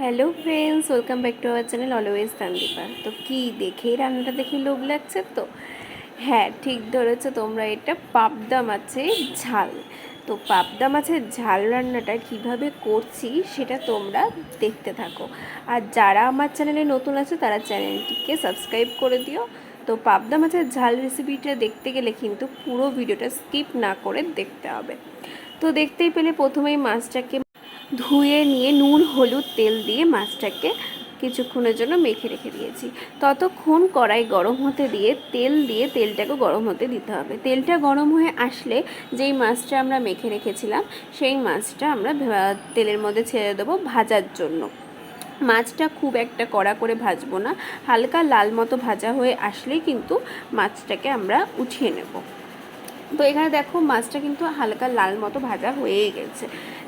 Hello friends, welcome back to our channel always তান্দিপা। তো কি দেখেই রান্নাটা দেখে লোভ লাগছে তো? হ্যাঁ ঠিক ধরেছো তোমরা, এটা পাবদা মাছের ঝাল। তো পাবদা মাছের ঝাল রান্নাটা কীভাবে করছি সেটা তোমরা দেখতে থাকো। আর যারা আমার চ্যানেলে নতুন আছে, তারা চ্যানেলটিকে সাবস্ক্রাইব করে দিও। তো পাবদা মাছের ঝাল রেসিপিটা দেখতে গেলে কিন্তু পুরো ভিডিওটা স্কিপ না করে দেখতে হবে। তো দেখতেই পেলে প্রথমেই মাছটাকে ধুয়ে নিয়ে নুন, হলুদ, তেল দিয়ে মাছটাকে কিছুক্ষণের জন্য মেখে রেখে দিয়েছি। ততক্ষণ কড়াই গরম হতে দিয়ে তেল দিয়ে তেলটাকে গরম হতে দিতে হবে। তেলটা গরম হয়ে আসলে যেই মাছটা আমরা মেখে রেখেছিলাম, সেই মাছটা আমরা তেলের মধ্যে ছেড়ে দেবো ভাজার জন্য। মাছটা খুব একটা কড়া করে ভাজবো না, হালকা লাল মতো ভাজা হয়ে আসলেই কিন্তু মাছটাকে আমরা উঠিয়ে নেব। তো এখানে দেখো মাছটা কিন্তু হালকা লাল মতো ভাজা হয়ে গেছে।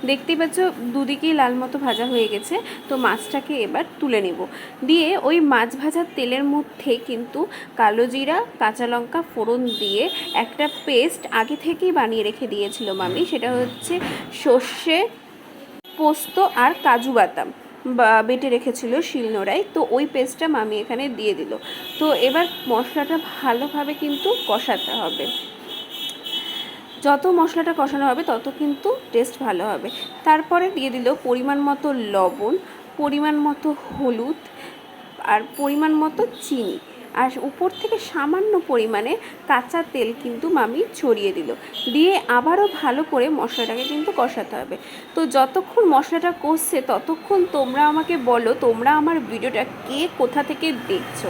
দেখতেই পাচ্ছ দুদিকেই লাল মতো ভাজা হয়ে গেছে, তো মাছটাকে এবার তুলে নেব। দিয়ে ওই মাছ ভাজার তেলের মধ্যে কিন্তু কালো জিরা, কাঁচা লঙ্কা ফোড়ন দিয়ে একটা পেস্ট আগে থেকেই বানিয়ে রেখে দিয়েছিল মামি, সেটা হচ্ছে সর্ষে, পোস্ত আর কাজু বাদাম বা বেটে রেখেছিল শিলনোড়ায়, তো ওই পেস্টটা মামি এখানে দিয়ে দিল। তো এবার মশলাটা ভালোভাবে কিন্তু কষাতে হবে। যত মশলাটা কষানো হবে, তত কিন্তু টেস্ট ভালো হবে। তারপরে দিয়ে দিল পরিমাণ মতো লবণ, পরিমাণ মতো হলুদ, আর পরিমাণ মতো চিনি। আর উপর থেকে সামান্য পরিমাণে কাঁচা তেল কিন্তু মামি ছড়িয়ে দিল। দিয়ে আবারও ভালো করে মশলাটাকে কিন্তু কষাতে হবে। তো যতক্ষণ মশলাটা কষছে, ততক্ষণ তোমরা আমাকে বলো, তোমরা আমার ভিডিওটা কে কোথা থেকে দেখছ?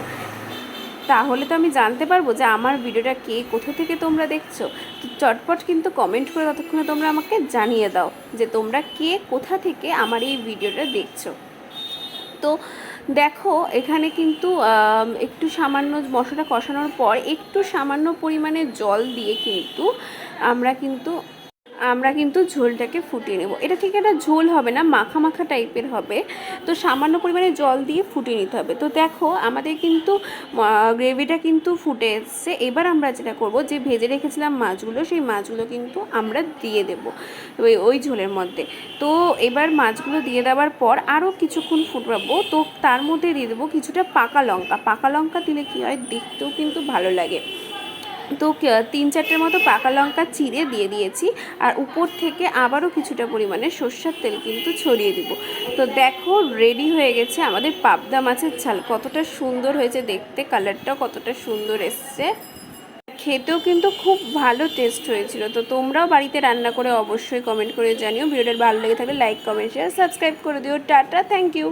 তাহলে তো আমি জানতে পারব যে আমার ভিডিওটা কে, কোথা থেকে তোমরা দেখছ। তো চটপট কিন্তু কমেন্ট করে ততক্ষণে তোমরা আমাকে জানিয়ে দাও যে তোমরা কে, কোথা থেকে আমার এই ভিডিওটা দেখছ। তো দেখো, এখানে কিন্তু একটু সামান্য মশলাটা কষানোর পর একটু সামান্য পরিমাণে জল দিয়ে কিন্তু আমরা কিন্তু আমরা কিন্তু ঝোলটাকে ফুটিয়ে নেব। এটা ঠিক একটা ঝোল হবে না মাখা মাখা টাইপের হবে। তো সামান্য পরিমাণে জল দিয়ে ফুটিয়ে নিতে হবে। তো দেখো, আমাদের কিন্তু গ্রেভিটা কিন্তু ফুটে এসছে। এবার আমরা যেটা করব, যে ভেজে রেখেছিলাম মাছগুলো, সেই মাছগুলো কিন্তু আমরা দিয়ে দেব ওই ওই ঝোলের মধ্যে। তো এবার মাছগুলো দিয়ে দেওয়ার পর আরও কিছুক্ষণ ফুটবাবো তো তার মধ্যে দিয়ে দেবো কিছুটা পাকা লঙ্কা। পাকা লঙ্কা দিলে কী হয়, দেখতেও কিন্তু ভালো লাগে। তো তিন চারটের মতো পাকা লঙ্কা চিড়ে দিয়ে দিয়েছি। আর উপর থেকে আবারও কিছুটা পরিমাণে সর্ষের তেল কিন্তু ছড়িয়ে দিব। তো দেখো রেডি হয়ে গেছে আমাদের পাবদা মাছের ঝাল। কতটা সুন্দর হয়েছে দেখতে কালারটাও কতটা সুন্দর এসছে। খেতেও কিন্তু খুব ভালো টেস্ট হয়েছিল। তো তোমরাও বাড়িতে রান্না করে অবশ্যই কমেন্ট করে জানিও। ভিডিওটা ভালো লেগে থাকলে লাইক কমেন্ট শেয়ার সাবস্ক্রাইব করে দিও। Tata thank you